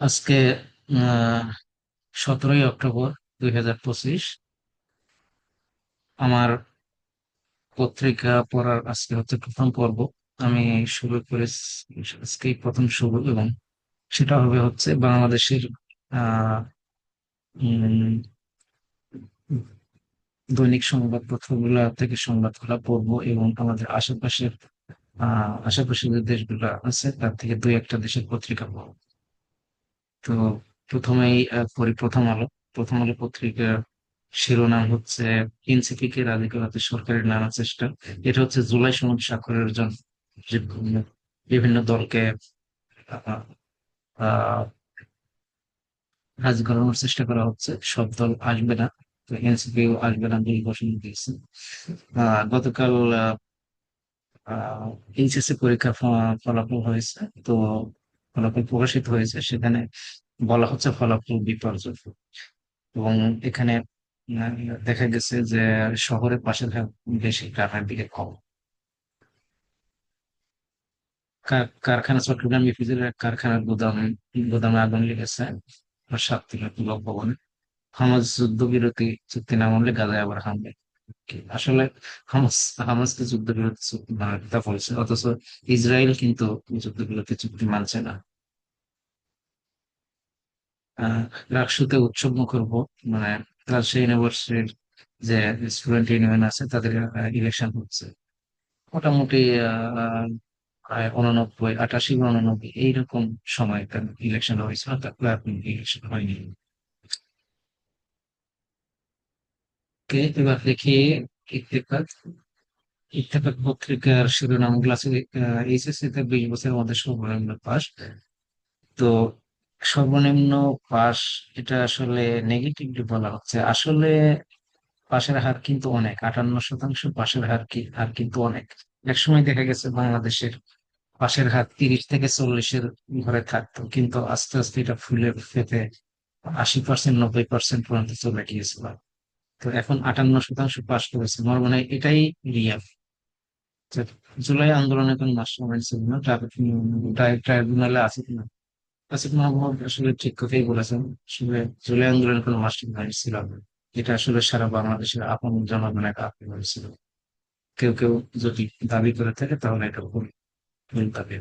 আজকে সতেরোই অক্টোবর দুই হাজার পঁচিশ আমার পত্রিকা পড়ার আজকে হচ্ছে প্রথম পর্ব। আমি শুরু করে আজকেই প্রথম শুরু এবং সেটা হবে হচ্ছে বাংলাদেশের দৈনিক সংবাদপত্রগুলা থেকে সংবাদগুলা পড়ব এবং আমাদের আশেপাশের আহ আশেপাশের যে দেশগুলা আছে, তার থেকে দুই একটা দেশের পত্রিকা পড়ব তো প্রথমেই পড়ি প্রথম আলো। প্রথম আলো পত্রিকার শিরোনাম হচ্ছে এনসিপি রাজি করাতে সরকারের নানা চেষ্টা। এটা হচ্ছে জুলাই সনদ স্বাক্ষরের জন্য। যে বিভিন্ন দলকে রাজি করানোর চেষ্টা করা হচ্ছে। সব দল আসবে না। তো এনসিপিও আসবে না বলে ঘোষণা দিয়েছে। গতকাল এইচএসসি পরীক্ষার ফলাফল হয়েছে, তো ফলাফল প্রকাশিত হয়েছে, সেখানে বলা হচ্ছে ফলাফল বিপর্যয়। এবং এখানে দেখা গেছে যে শহরের পাশে বেশি গ্রামের দিকে কম। কার- কারখানা চট্টগ্রাম ইপিজেড কারখানার গুদাম, গুদামে আগুন লেগেছে, সাত থেকে ব্লক ভবনে। হামাস যুদ্ধবিরতি চুক্তি না মানলে গাজায় আবার হামলে। আসলে হামাস হামাসকে যুদ্ধবিরতি চুক্তি মানার কথা বলছে, অথচ ইসরায়েল কিন্তু যুদ্ধবিরতি চুক্তি মানছে না। রাকসুতে উৎসব মুখর মানে রাজশাহী ইউনিভার্সিটির যে স্টুডেন্ট ইউনিয়ন আছে, তাদের ইলেকশন হচ্ছে। মোটামুটি, আহ, প্রায় উননব্বই, আটাশি বা উননব্বই, এইরকম সময় ইলেকশন হয়েছিল, তারপরে আপনি ইলেকশন হয়নি। ওকে এবার দেখি ইত্তেফাক ইত্তেফাক পত্রিকার শিরোনামগুলো আছে এইচএসসি তে বিশ বছরের মধ্যে সর্বনিম্ন পাস। তো সর্বনিম্ন পাস, এটা আসলে নেগেটিভলি বলা হচ্ছে। আসলে পাশের হার কিন্তু অনেক, আটান্ন শতাংশ পাশের হার কি, হার কিন্তু অনেক। একসময় দেখা গেছে বাংলাদেশের পাশের হার তিরিশ থেকে চল্লিশের ঘরে থাকতো, কিন্তু আস্তে আস্তে এটা ফুলে ফেটে আশি পার্সেন্ট, নব্বই পার্সেন্ট পর্যন্ত চলে গিয়েছিল। তো এখন আটান্ন শতাংশ পাস করেছে। আমার মনে হয় এটাই রিয়াল। জুলাই আন্দোলনে কোনো না? ট্রাইব্যুনালে আছে কিনা? আসিফ মাহমুদ আসলে ঠিক কথাই বলেছেন, আসলে জুলাই আন্দোলনে কোনো মাস্টারমাইন্ড ছিল এটা আসলে সারা বাংলাদেশের আপন জনগণের একটা আপন ছিল। কেউ কেউ যদি দাবি করে থাকে, তাহলে এটা ভুল। ভুল দাবি।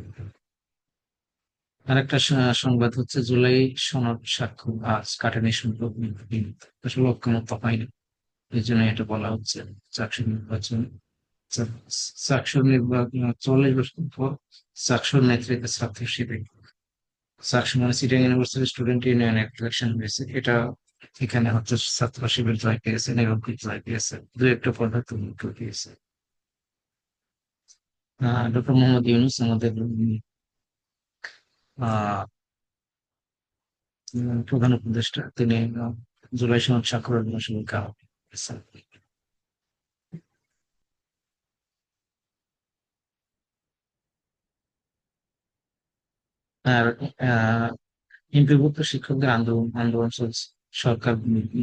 আরেকটা সংবাদ হচ্ছে, জুলাই সনদ সাক্ষ্য আজ কাটানি সংখ্যক আসলে ঐক্যমত হয়নি এই জন্য এটা বলা হচ্ছে। চাকসু নির্বাচন চাকসুর নির্বাচন চল্লিশ বছর পর চাকসুর নেতৃত্বে ছাত্র শিবির। চাকসু মানে sitting university student union election হয়েছে এটা এখানে হচ্ছে ছাত্র শিবির জয় পেয়েছে নিরঙ্কিত জয় পেয়েছে। দু একটা পদ্ধতি মুখ্য পেয়েছে ডক্টর মোহাম্মদ ইউনুস আমাদের প্রধান উপদেষ্টা। তিনি জুলাই সনদ স্বাক্ষরের জন্য শুভেচ্ছা। আর এমপিভুক্ত শিক্ষকদের আন্দোলন আন্দোলন চলছে। সরকার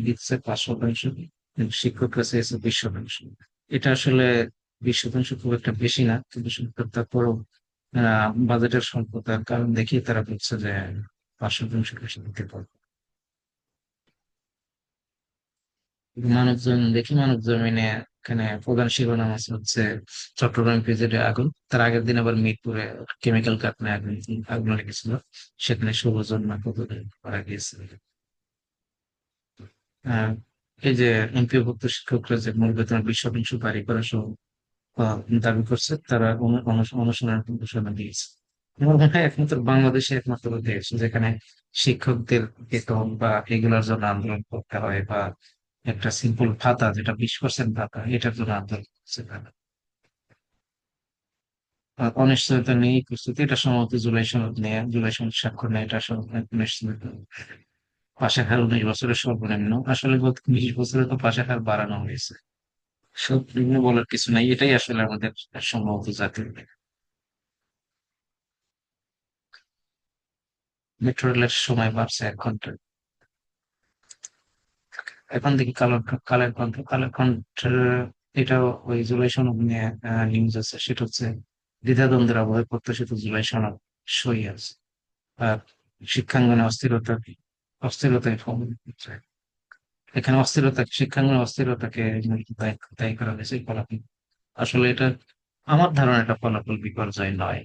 দিচ্ছে পাঁচ শতাংশ শিক্ষকরা চেয়েছে বিশ শতাংশ। এটা আসলে বিশ শতাংশ খুব একটা বেশি না, কিন্তু সরকার তারপরও বাজেটের স্বল্পতার কারণ দেখিয়ে তারা বলছে যে পাঁচ শতাংশ দিতে পারবে। মানব জমিন দেখি মানব জমিনে এখানে প্রধান শিরোনাম আছে হচ্ছে চট্টগ্রাম পিজেডে আগুন। তার আগের দিন আবার মিরপুরে কেমিক্যাল কারখানায় আগুন আগুন লেগেছিল সেখানে ষোলো জন না কত মারা গিয়েছে আহ, এই যে এমপিওভুক্ত শিক্ষকরা যে মূল বেতন বিশ শতাংশ বাড়ি করা সহ দাবি করছে তারা অনু- অনু- অনুশীলন ঘোষণা দিয়েছে। আমার মনে হয় একমাত্র বাংলাদেশে একমাত্র দেশ যেখানে শিক্ষকদের বেতন বা এগুলোর জন্য আন্দোলন করতে হয় বা একটা সিম্পল ভাতা যেটা বিশ পার্সেন্ট ভাতা এটার জন্য আন্দোলন করছে তারা অনিশ্চয়তা নেই, প্রস্তুতি, এটা সম্ভবত জুলাই সনদ নিয়ে, জুলাই সনদ স্বাক্ষর নেয়, এটা অনিশ্চয়তা পাশে হার উনিশ বছরের সর্বনিম্ন, আসলে গত বিশ বছরে তো পাশে হার বাড়ানো হয়েছে। সর্বনিম্ন বলার কিছু নাই, এটাই আসলে আমাদের সম্ভবত জাতীয় মেট্রো রেলের সময় বাড়ছে এক ঘণ্টা। এখন দেখি কালো কালের কণ্ঠ কালের কণ্ঠের এটা ওই জুলাই নিয়ে নিউজ আছে। সেটা হচ্ছে দ্বিধাদ্বন্দ্বের অভাবে প্রত্যাশিত জুলাই সই আছে। আর শিক্ষাঙ্গনে অস্থিরতা, অস্থিরতায় এখানে অস্থিরতা, শিক্ষাঙ্গনে অস্থিরতাকে দায়ী করা হয়েছে ফলাফল। আসলে এটা, আমার ধারণা এটা ফলাফল বিপর্যয় নয়।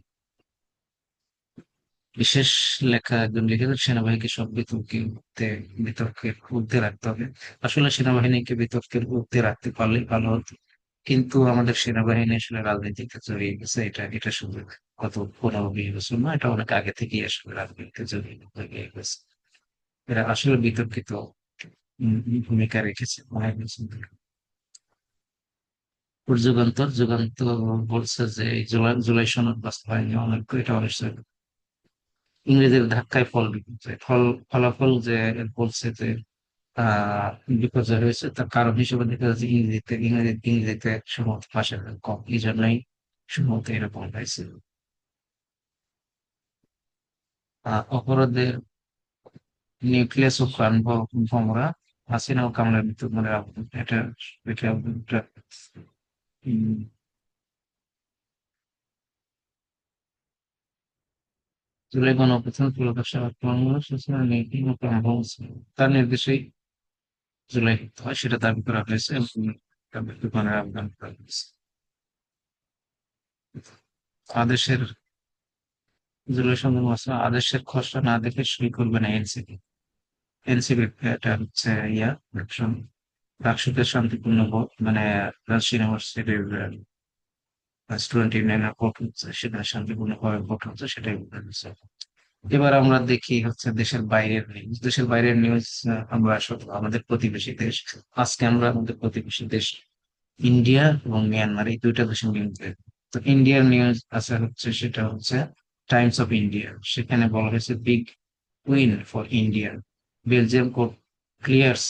বিশেষ লেখা একজন লিখেছেন, সেনাবাহিনীকে সব বিতর্কে বিতর্কের ঊর্ধ্বে রাখতে হবে। আসলে সেনাবাহিনীকে বিতর্কের ঊর্ধ্বে রাখতে পারলেই ভালো হতো। কিন্তু আমাদের সেনাবাহিনী আসলে রাজনীতিতে জড়িয়ে গেছে, এটা এটা শুধু গত পনেরো, বিশ বছর না, এটা অনেক আগে থেকেই আসলে রাজনীতিতে জড়িয়ে গেছে। এরা আসলে বিতর্কিত ভূমিকা রেখেছে অনেক যুগান্তর যুগান্তর বলছে যে জুলাই জুলাই সনদ বাস্তবায়ন অনেক, এটা অনিশ্চয় ইংরেজের ধাক্কায় ফল ফল, ফলাফল যে বলছে যে বিপর্যয় হয়েছে, তার কারণ হিসেবে দেখা যাচ্ছে ইংরেজিতে, ইংরেজি, ইংরেজিতে সম্ভবত হার কম। এই জন্যই সম্ভবত এরকম হয়েছে। আহ অপরাধের নিউক্লিয়াস প্রাণ ভমরা, হাসিনা ও কামরার মৃত্যু মানে এটা এটা নীতি ও কর্মসূচি তার নির্দেশেই জুলাই হয়, সেটা দাবি করা হয়েছে এবং করা হয়েছে। আদেশের জুলাই মাসে আদেশের খসড়া না দেখে সই করবে না এনসিপি। এনসিপি এটা হচ্ছে ইয়া শান্তিপূর্ণ মানে রাজশাহী ইউনিভার্সিটির স্টুডেন্ট ইউনিয়নের ভোট হচ্ছে সেটা শান্তিপূর্ণভাবে ভোট হচ্ছে সেটাই বোঝা। এবার আমরা দেখি হচ্ছে দেশের বাইরের নিউজ দেশের বাইরের নিউজ আমরা আমাদের প্রতিবেশী দেশ। আজকে আমরা আমাদের প্রতিবেশী দেশ ইন্ডিয়া এবং মিয়ানমার এই দুইটা দেশের নিউজ তো ইন্ডিয়ার নিউজ আছে হচ্ছে, সেটা হচ্ছে টাইমস অফ ইন্ডিয়া সেখানে বলা হয়েছে big win for India Belgium court clears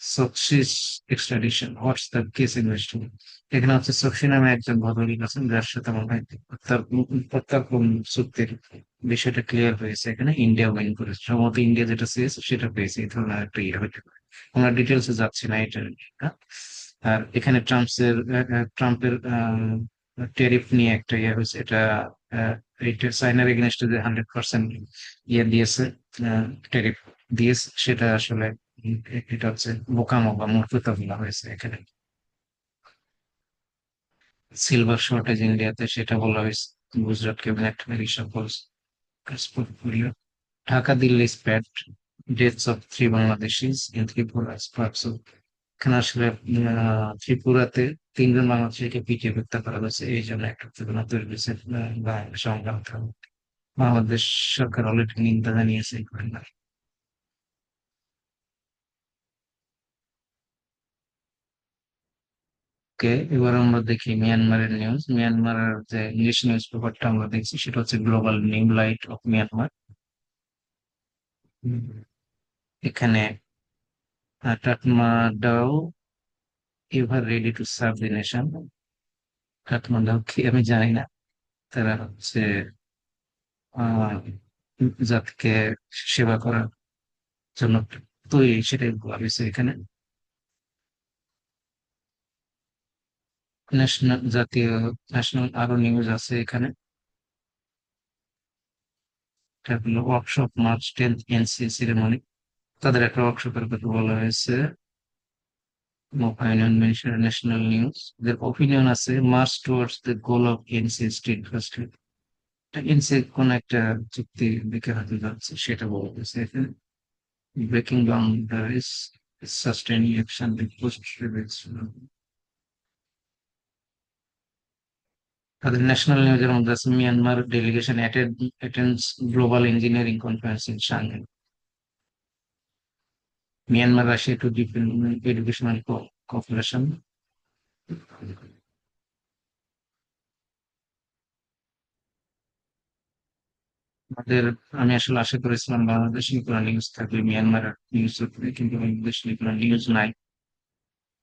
Choksi's extradition what's the case investing এখানে হচ্ছে সক্সি নামে একজন ভদ্রলোক আছেন, যার সাথে মনে হয় প্রত্যার্পণ চুক্তির বিষয়টা ক্লিয়ার হয়েছে। এখানে ইন্ডিয়া উইন করেছে। সম্ভবত ইন্ডিয়া যেটা চেয়েছে সেটা পেয়েছে। এই ধরনের একটা ইয়ে হইতে পারে। আমরা ডিটেলসে যাচ্ছি না এটা হ্যাঁ? আর এখানে ট্রাম্পসের ট্রাম্পের ট্যারিফ নিয়ে একটা ইয়ে হয়েছে। এটা এইটা চাইনার এগেনস্টে যে হান্ড্রেড পার্সেন্ট ইয়ে দিয়েছে ট্যারিফ দিয়েছে, সেটা আসলে এটা হচ্ছে বোকামো বা মূর্খতা বলা হয়েছে এখানে। সিলভার শর্টেজ ইন্ডিয়াতে সেটা বলা হয়েছে। Gujarat cabinet portfolio. Dhaka Delhi spat deaths of three Bangladeshis in Tripura sparks এখানে আসলে ত্রিপুরাতে তিনজন বাংলাদেশিকে পিটিয়ে হত্যা করা হয়েছে। এই জন্য একটা উত্তেজনা তৈরি হয়েছে সংগ্রাম বাংলাদেশ সরকার অলরেডি নিন্দা জানিয়েছে এই ঘটনার। ওকে এবার আমরা দেখি মিয়ানমারের নিউজ মিয়ানমারের যে ইংলিশ নিউজ পেপারটা আমরা দেখছি, সেটা হচ্ছে global new light of Myanmar এখানে Kathmandu ever ready to serve the nation Kathmandu কি, আমি জানি না। তারা হচ্ছে জাতিকে সেবা করার জন্য তৈরি, সেটাই ভাবিছে এখানে। ন্যাশনাল জাতীয় ন্যাশনাল আরও নিউজ আছে এখানে। Workshop March tenth N C ceremony তাদের একটা ওয়ার্কশপের কথা বলা হয়েছে। Opinion mention national news their opinion আছে march towards the goal of NC state first N C কোন একটা চুক্তি দিকে হাতে যাচ্ছে সেটা বলা হয়েছে এখানে। ব্রেকিং ডাউন দ্য রিস সাস্টেইনিং অ্যাকশন উইথ পোস্ট তাদের ন্যাশনাল নিউজের মধ্যে আছে Myanmar delegation attends global engineering conference in Shanghai Myanmar Russia to depend educational cooperation আমাদের, আমি আসলে আশা করেছিলাম বাংলাদেশে নিউজ থাকবে মিয়ানমার নিউজ কিন্তু বাংলাদেশে নিউজ নাই।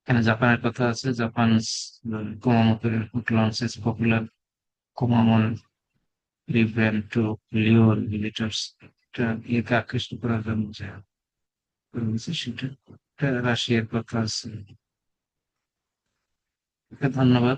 এখানে জাপানের কথা আছে, Japan Kumamoto launches popular Kumamon riven to lure visitors ইয়েকে আকৃষ্ট করার জন্য সেটা রাশিয়ার কথা আছে ধন্যবাদ।